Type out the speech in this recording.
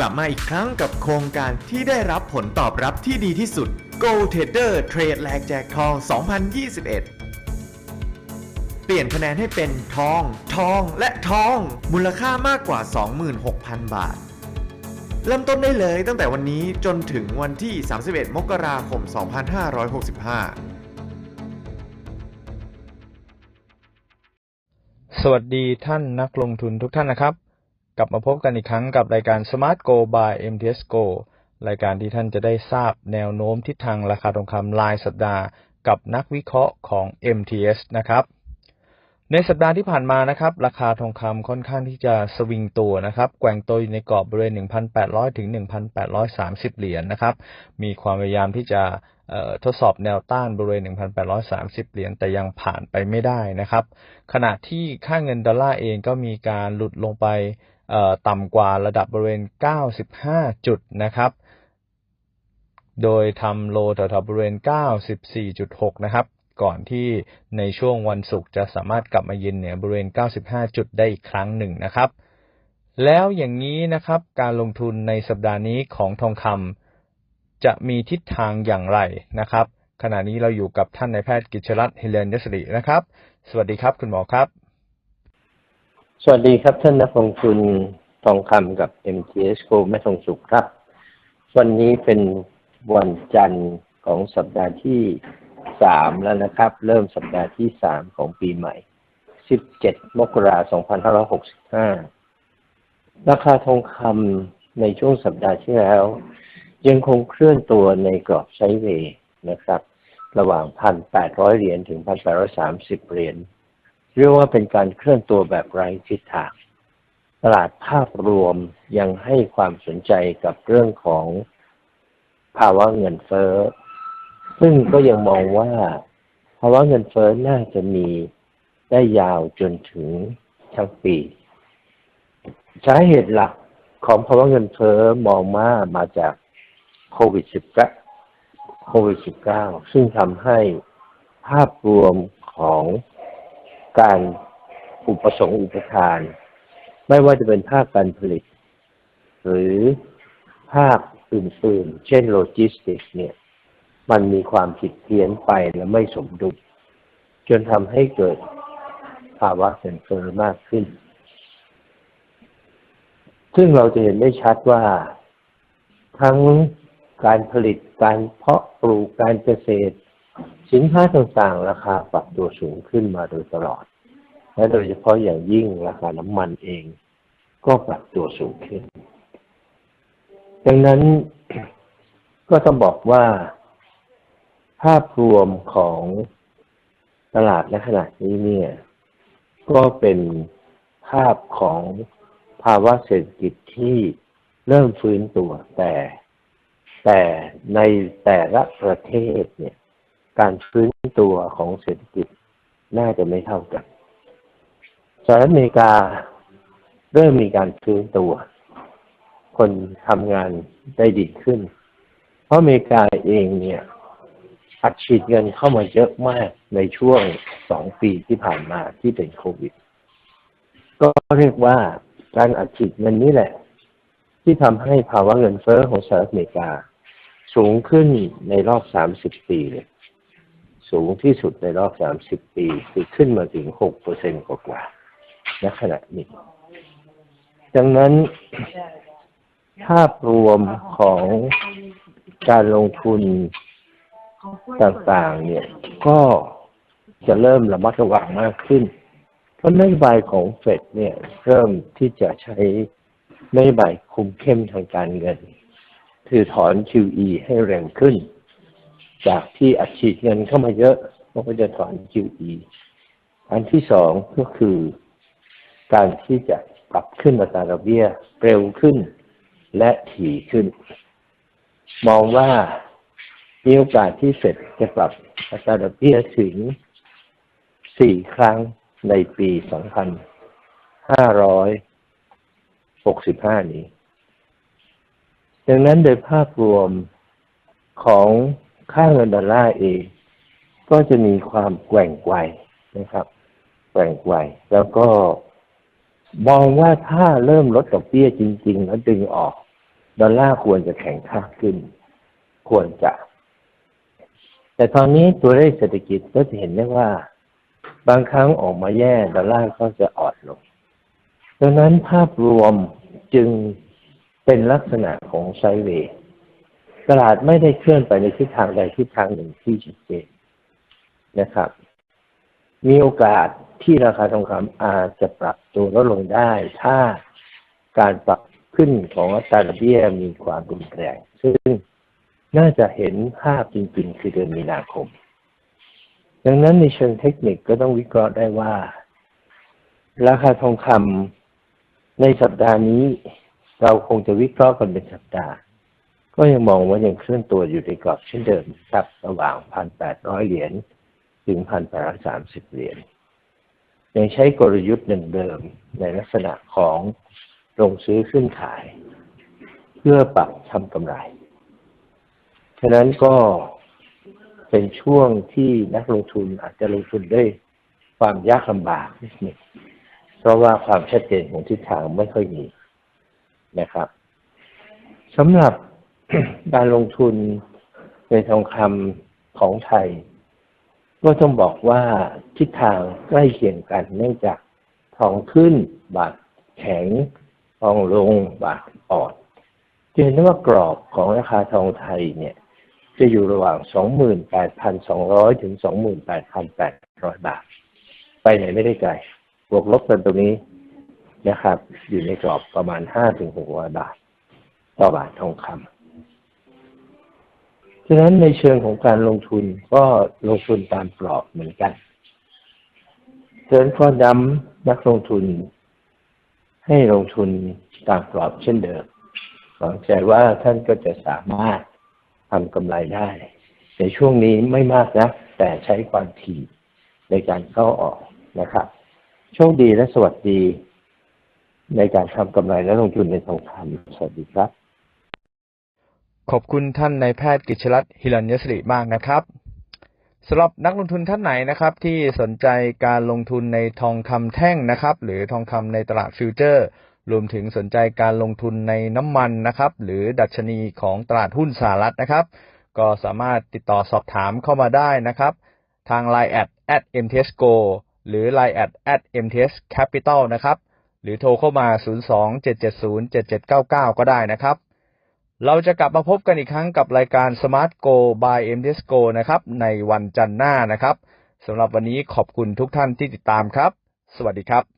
กลับมาอีกครั้งกับโครงการที่ได้รับผลตอบรับที่ดีที่สุด Gold Trader Trade แลกแจกทอง 2021 เปลี่ยนคะแนนให้เป็นทอง ทองและทอง มูลค่ามากกว่า 26,000 บาท เริ่มต้นได้เลยตั้งแต่วันนี้จนถึงวันที่ 31 มกราคม 2565สวัสดีท่านนักลงทุนทุกท่านนะครับ กลับมาพบกันอีกครั้งกับรายการ Smart Go by MTS Go รายการที่ท่านจะได้ทราบแนวโน้มทิศทางราคาทองคำรายสัปดาห์ กับนักวิเคราะห์ของ MTS นะครับ ในสัปดาห์ที่ผ่านมานะครับ ราคาทองคำค่อนข้างที่จะสวิงตัวนะครับ แกว่งตัวอยู่ในกรอบบริเวณ 1,800 ถึง 1,830 เหรียญนะครับ มีความพยายามที่จะทดสอบแนวต้านบริเวณ 1,830 เหรียญ แต่ยังผ่านไปไม่ได้นะครับ ขณะที่ค่าเงินดอลลาร์เองก็มีการหลุดลงไป ต่ำกว่าระดับบริเวณ 95 จุดนะครับ โดยทำโลแถวๆบริเวณ 94.6 นะครับ ก่อนที่ในช่วงวันศุกร์จะสามารถกลับมายืนเหนือบริเวณ 95 จุดได้อีกครั้งหนึ่งนะครับ แล้วอย่างนี้นะครับ การลงทุนในสัปดาห์นี้ของทองคำจะมีทิศทางอย่างไรนะครับ ขณะนี้เราอยู่กับท่านนายแพทย์กิจชรัตน์เฮเลนยศรินะครับ สวัสดีครับคุณหมอครับ สวัสดีครับท่านนักลงทุนทองคำกับ MTS Go แม่ทองสุขครับ วันนี้เป็นวันจันทร์ของสัปดาห์ที่สามแล้วนะครับ เริ่มสัปดาห์ที่สามของปีใหม่ 17 มกราคม 2565 ราคาทองคำในช่วงสัปดาห์ที่แล้ว ยังคงเคลื่อนตัวในกรอบไซด์เวย์นะครับ ระหว่าง 1,800 เหรียญถึง 1,830 เหรียญ เรียกว่าเป็นการเคลื่อนตัวแบบไร้ทิศทาง ตลาดภาพรวมยังให้ความสนใจกับเรื่องของภาวะเงินเฟ้อ ซึ่งก็ยังมองว่าภาวะเงินเฟ้อน่าจะมีได้ยาวจนถึงทั้งปี สาเหตุหลักของภาวะเงินเฟ้อมองว่ามาจากโควิด -19 โควิด -19 ซึ่งทำให้ภาพรวมของ การอุปสงค์อุปทาน ไม่ว่าจะเป็นภาคการผลิต หรือภาคอื่นๆ เช่นโลจิสติกส์เนี่ย มันมีความผิดเพี้ยนไปและไม่สมดุลจนทำให้เกิดภาวะเงินเฟ้อมากขึ้น ซึ่งเราจะเห็นได้ชัดว่า ทั้งการผลิตการเพาะปลูกการเกษตร สินค้าต่างๆ ราคาปรับตัวสูงขึ้นมาโดยตลอด และโดยเฉพาะอย่างยิ่งราคาน้ำมันเอง ก็ปรับตัวสูงขึ้น ดังนั้นก็ต้องบอกว่า ภาพรวมของตลาดในขณะนี้เนี่ย ก็เป็นภาพของภาวะเศรษฐกิจที่เริ่มฟื้นตัวแต่ แต่ในแต่ละประเทศเนี่ย การฟื้นตัวของเศรษฐกิจน่าจะไม่เท่ากันสหรัฐอเมริกาเริ่มมีการฟื้นตัว คนทำงานได้ดีขึ้น เพราะอเมริกาเองเนี่ยอัดฉีดเงินเข้ามาเยอะมากในช่วงสองปีที่ผ่านมาที่เป็นโควิด ก็เรียกว่าการอัดฉีดเงินนี้แหละ ที่ทำให้ภาวะเงินเฟ้อของสหรัฐอเมริกา สูงขึ้นในรอบสามสิบปีเลย สูงที่สุดในรอบสามสิบปี คือขึ้นมาถึงหกเปอร์เซ็นกว่าๆณขณะนี้ ดังนั้นภาพรวมของการลงทุนต่างๆ เนี่ย ก็จะเริ่มระมัดระวังมากขึ้น เพราะนโยบายของเฟดเนี่ย เริ่มที่จะใช้นโยบายคุมเข้มทางการเงิน คือถอน QE ให้เร็วขึ้น จากที่อัดฉีดเงินเข้ามาเยอะเขาก็จะถอน QE อันที่สองก็คือ การที่จะปรับขึ้นอัตราดอกเบี้ยเร็วขึ้นและถี่ขึ้น มองว่ามีโอกาสที่เฟดจะปรับอัตราดอกเบี้ยถึงสี่ครั้งในปี 2565 นี้ ดังนั้นโดยภาพรวมของ ค่าเงินดอลลาร์เองก็จะมีความแกว่งไกวนะครับ แกว่งไกวแล้วก็มองว่าถ้าเริ่มลดดอกเบี้ยจริง ๆ แล้วดึงออก ดอลลาร์ควรจะแข็งค่าขึ้น ควรจะ แต่ตอนนี้ตัวเลขเศรษฐกิจก็จะเห็นได้ว่า บางครั้งออกมาแย่ ดอลลาร์ก็จะอ่อนลงดังนั้นภาพรวมจึงเป็นลักษณะของไซเวย์ ตลาดไม่ได้เคลื่อนไปในทิศทางใดทิศทางหนึ่งที่ชัดเจนนะครับ มีโอกาสที่ราคาทองคำอาจจะปรับตัวลดลงได้ ถ้าการปรับขึ้นของอัตราดอกเบี้ยมีความรุนแรง ซึ่งน่าจะเห็นภาพจริง ๆ คือเดือนมีนาคม ดังนั้นในเชิงเทคนิคก็ต้องวิเคราะห์ได้ว่า ราคาทองคำในสัปดาห์นี้เราคงจะวิเคราะห์กันเป็นสัปดาห์ ก็ยังมองว่ายังเคลื่อนตัวอยู่ในกรอบเช่นเดิมครับระหว่าง 1,800 เหรียญถึง 1,830 เหรียญยังใช้กลยุทธ์หนึ่งเดิมในลักษณะของลงซื้อขึ้นขาย เพื่อปรับทำกำไร ฉะนั้นก็เป็นช่วงที่นักลงทุนอาจจะลงทุนด้วยความยากลำบากนิดหนึ่งเพราะว่าความชัดเจนของทิศทางไม่ค่อยมีนะครับสำหรับ การลงทุนในทองคำของไทย ก็ต้องบอกว่าทิศทางใกล้เคียงกัน เนื่องจากทองขึ้นบาทแข็งทองลงบาทอ่อนจะเห็นได้ว่ากรอบของราคาทองไทยเนี่ย จะอยู่ระหว่าง 28,200 ถึง 28,800 บาท ไปไหนไม่ได้ไกล บวกลบกันตรงนี้นะครับ อยู่ในกรอบประมาณ 5-600 บาท ต่อบาททองคำ ฉะนั้นในเชิงของการลงทุนก็ลงทุนตามกรอบเหมือนกันเชิญข้อย้ำนักลงทุน ให้ลงทุนตามกรอบเช่นเดิมหวังใจว่าท่านก็จะสามารถทำกำไรได้ ในช่วงนี้ไม่มากนะ แต่ใช้ความถี่ในการเข้าออกนะครับ โชคดีและสวัสดี ในการทำกำไรและลงทุนในทองคำสวัสดีครับ ขอบคุณท่านนายแพทย์กิจรัตน์ฮิรัญยศริมากนะครับสำหรับนักลงทุนท่านไหนนะครับ ที่สนใจการลงทุนในทองคำแท่งนะครับ หรือทองคำในตลาดฟิวเจอร์ รวมถึงสนใจการลงทุนในน้ำมันนะครับ หรือดัชนีของตลาดหุ้นสหรัฐนะครับ ก็สามารถติดต่อสอบถามเข้ามาได้นะครับ ทาง Line at at mtsgo หรือ Line at at mts capital นะครับ หรือโทรเข้ามา 027707799 ก็ได้นะครับ เราจะกลับมาพบกันอีกครั้งกับรายการ Smart Go by m t s Go นะครับ ในวันจันทร์หน้านะครับสำหรับวันนี้ขอบคุณทุกท่านที่ติดตามครับ สวัสดีครับ